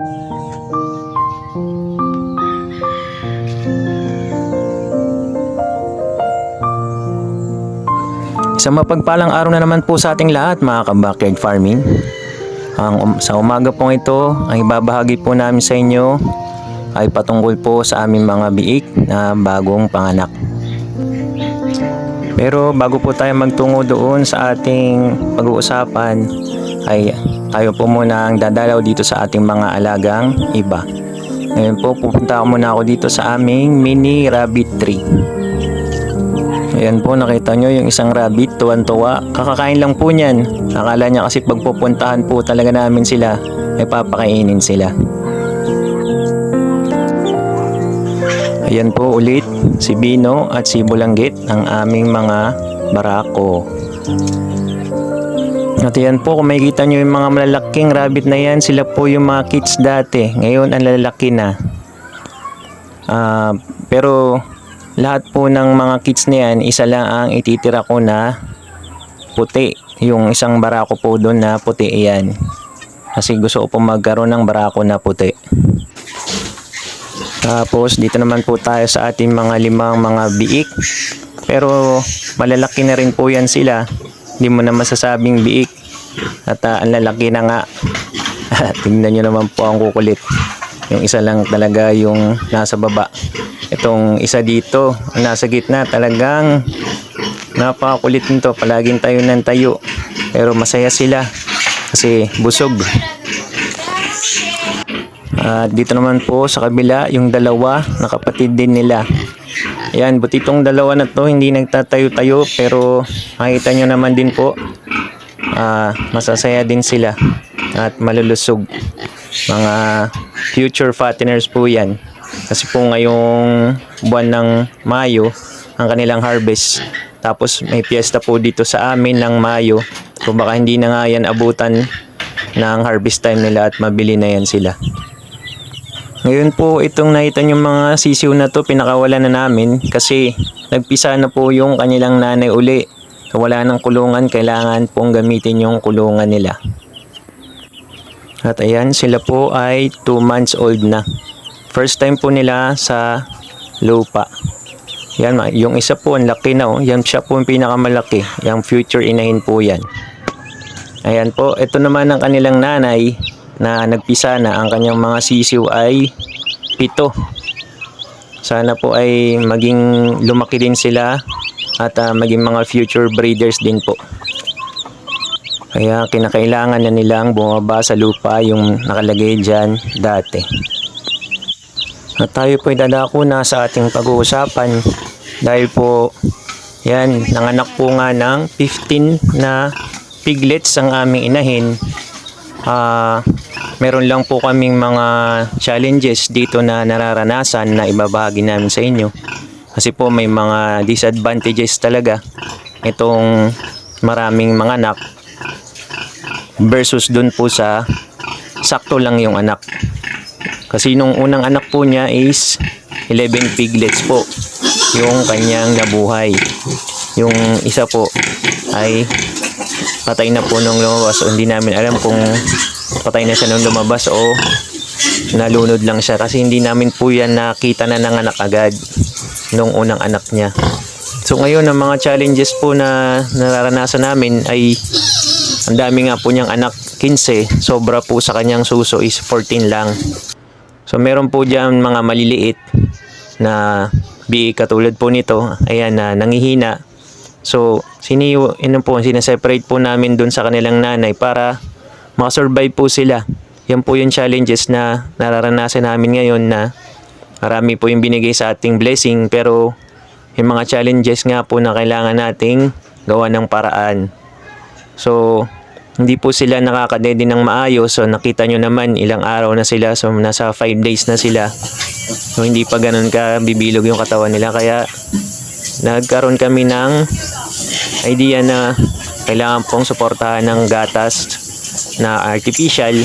Isang mapagpalang araw na naman po sa ating lahat mga ka-backyard farming. Ang, um, sa umaga pong ito, ang ibabahagi po namin sa inyo ay patungkol po sa aming mga biik na bagong panganak. Pero bago po tayo magtungo doon sa ating pag-uusapan, ay tayo po muna ang dadalaw dito sa ating mga alagang iba. Ngayon po, pupunta ako muna ako dito sa aming mini rabbit tree. Ayan po, nakita nyo yung isang rabbit, tuwan-tuwa. Kakakain lang po niyan. Akala niya kasi pagpupuntahan po talaga namin sila, ay papakainin sila. Ayan po ulit, si Bino at si Bulanggit, ang aming mga barako. At yan po, kung makikita nyo yung mga malalaking rabbit na yan, sila po yung mga kids dati. Ngayon, ang lalaki na. Ah, pero lahat po ng mga kids na yan, isa lang ang ititira ko na puti. Yung isang barako po doon na puti yan. Kasi gusto ko po magkaroon ng barako na puti. Tapos dito naman po tayo sa ating mga limang mga biik. Pero malalaki na rin po yan sila. Hindi mo na masasabing biik. At ah, ang lalaki na nga. Tingnan nyo naman po ang kukulit. Yung isa lang talaga yung nasa baba. Itong isa dito, nasa gitna, talagang napakakulit nito. Palaging tayo ng tayo. Pero masaya sila kasi busog. At dito naman po sa kabila, yung dalawa na din nila. Ayan, buti itong dalawa na to hindi nagtatayo-tayo pero makita nyo naman din po ah, masasaya din sila at malulusog. Mga future fatteners po yan. Kasi po ngayong buwan ng Mayo, ang kanilang harvest. Tapos may piyesta po dito sa amin ng Mayo. So baka hindi na nga yan abutan ng harvest time nila at mabili na yan sila. Ngayon po itong nakita yung mga sisiw na to pinakawalan na namin kasi nagpisa na po yung kanilang nanay uli. Wala ng kulungan, kailangan pong gamitin yung kulungan nila. At ayan, sila po ay 2 months old na. First time po nila sa lupa. Yan, yung isa po, ang laki na oh. Yan siya po yung pinakamalaki. Yung future inahin po yan. Ayan po, ito naman ang kanilang nanay na nagpisa na. Ang kanyang mga sisiw ay pito. Sana po ay maging lumaki din sila at ah, maging mga future breeders din po. Kaya kinakailangan na nilang bumaba sa lupa yung nakalagay dyan dati. At tayo po dadako na sa ating pag-uusapan dahil po yan, nanganak po nga ng 15 na piglets ang aming inahin. Ah, meron lang po kaming mga challenges dito na nararanasan na ibabahagi namin sa inyo. Kasi po may mga disadvantages talaga itong maraming mga anak versus dun po sa sakto lang yung anak. Kasi nung unang anak po niya is 11 piglets po yung kanyang nabuhay. Yung isa po ay patay na po nung lumabas o hindi namin alam kung patay na siya nung lumabas o nalunod lang siya kasi hindi namin po yan nakita na nanganak agad nung unang anak niya. So ngayon ang mga challenges po na nararanasan namin ay ang dami nga po niyang anak 15, sobra po sa kanyang suso is 14 lang. So meron po diyan mga maliliit na bi katulad po nito, ayan na nangihina. So siniyo ino po sineseparate po namin dun sa kanilang nanay para makasurvive po sila. Yan po yung challenges na nararanasan namin ngayon na marami po yung binigay sa ating blessing pero yung mga challenges nga po na kailangan nating gawa ng paraan. So, hindi po sila nakakadedi ng maayos. So, nakita nyo naman, ilang araw na sila. So, nasa 5 days na sila. So, hindi pa ganun ka bibilog yung katawan nila. Kaya, nagkaroon kami ng idea na kailangan pong suportahan ng gatas na artificial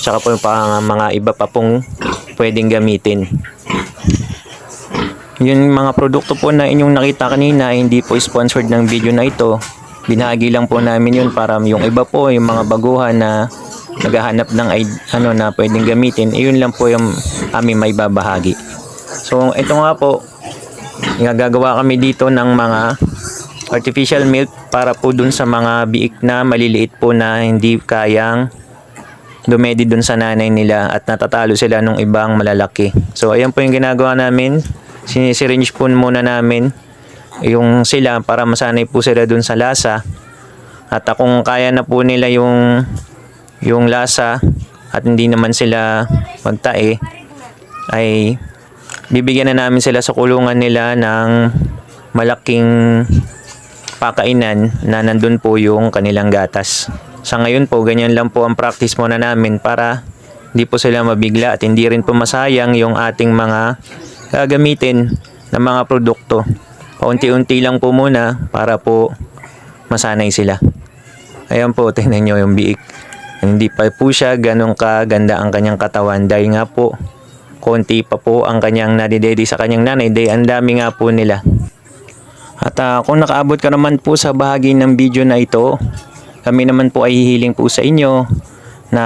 tsaka po yung mga iba pa pong pwedeng gamitin. Yung mga produkto po na inyong nakita kanina, hindi po sponsored ng video na ito. Binahagi lang po namin yun para yung iba po, yung mga baguhan na naghahanap ng ano na pwedeng gamitin, yun lang po yung aming may babahagi. So, ito nga po, gagawa kami dito ng mga artificial milk para po dun sa mga biik na maliliit po na hindi kayang dumedi dun sa nanay nila at natatalo sila nung ibang malalaki. So, ayan po yung ginagawa namin. Sinisiringe po muna namin yung sila para masanay po sila dun sa lasa. At kung kaya na po nila yung yung lasa at hindi naman sila magtae ay bibigyan na namin sila sa kulungan nila ng malaking pakainan na nandun po yung kanilang gatas. Sa ngayon po, ganyan lang po ang practice muna namin para hindi po sila mabigla at hindi rin po masayang yung ating mga gagamitin na mga produkto. Paunti-unti lang po muna para po masanay sila. Ayan po, tingnan nyo yung biik. Hindi pa po siya ganun kaganda ang kanyang katawan dahil nga po, konti pa po ang kanyang nadidedi sa kanyang nanay dahil ang dami nga po nila. At ah, kung nakaabot ka naman po sa bahagi ng video na ito, kami naman po ay hihiling po sa inyo na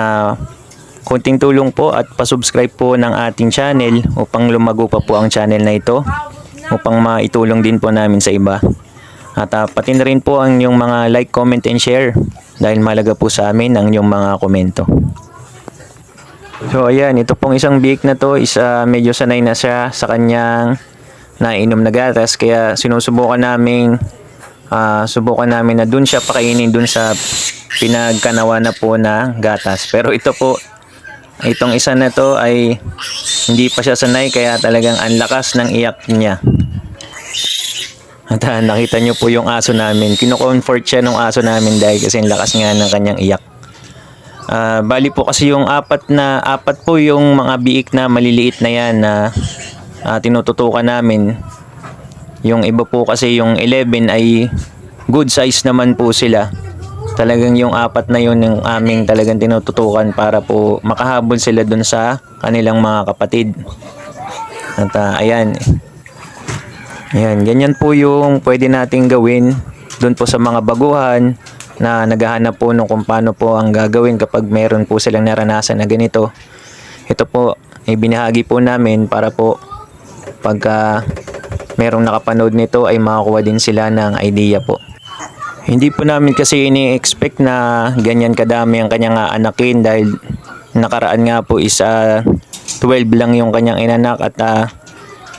konting tulong po at pasubscribe po ng ating channel upang lumago pa po ang channel na ito upang maitulong din po namin sa iba. At ah, pati na rin po ang yung mga like, comment, and share dahil malaga po sa amin ang yung mga komento. So ayan, ito pong isang biik na to is ah, medyo sanay na siya sa kanyang nainom na gatas kaya sinusubukan namin ah, subukan namin na dun siya pakainin dun sa pinagkanawa na po na gatas. Pero ito po, itong isa na to ay hindi pa siya sanay kaya talagang ang lakas ng iyak niya. At ah, nakita nyo po yung aso namin. Kino-comfort siya ng aso namin dahil kasi ang lakas nga ng kanyang iyak. Ah, bali po kasi yung apat na apat po yung mga biik na maliliit na yan na ah, tinututukan namin. Yung iba po kasi yung 11 ay good size naman po sila. Talagang yung apat na yun yung aming talagang tinututukan para po makahabol sila dun sa kanilang mga kapatid. At ah, ayan, Ayan, ganyan po yung pwede nating gawin doon po sa mga baguhan na naghahanap po nung kung paano po ang gagawin kapag meron po silang naranasan na ganito. Ito po, ay binahagi po namin para po pagka merong nakapanood nito ay makakuha din sila ng idea po. Hindi po namin kasi ini-expect na ganyan kadami ang kanyang anakin dahil nakaraan nga po is ah, 12 lang yung kanyang inanak at ah,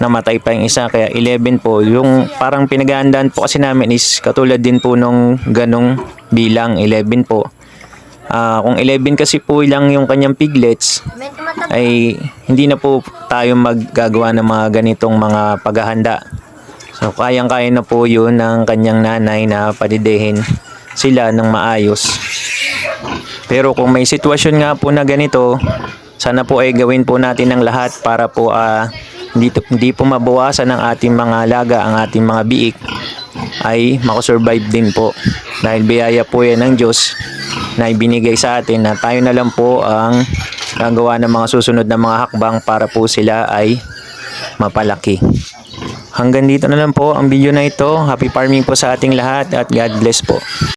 namatay pa yung isa kaya 11 po yung parang pinaghahandaan po kasi namin is katulad din po nung ganong bilang 11 po Ah, kung 11 kasi po lang yung kanyang piglets ay hindi na po tayo maggagawa ng mga ganitong mga paghahanda. So kayang kaya na po yun ng kanyang nanay na padidehin sila ng maayos. Pero kung may sitwasyon nga po na ganito sana po ay gawin po natin ang lahat para po ah, hindi, hindi po mabawasan ang ating mga alaga, ang ating mga biik ay makasurvive din po. Dahil biyaya po yan ng Diyos na ibinigay sa atin na tayo na lang po ang gagawa ng mga susunod na mga hakbang para po sila ay mapalaki. Hanggang dito na lang po ang video na ito. Happy farming po sa ating lahat at God bless po.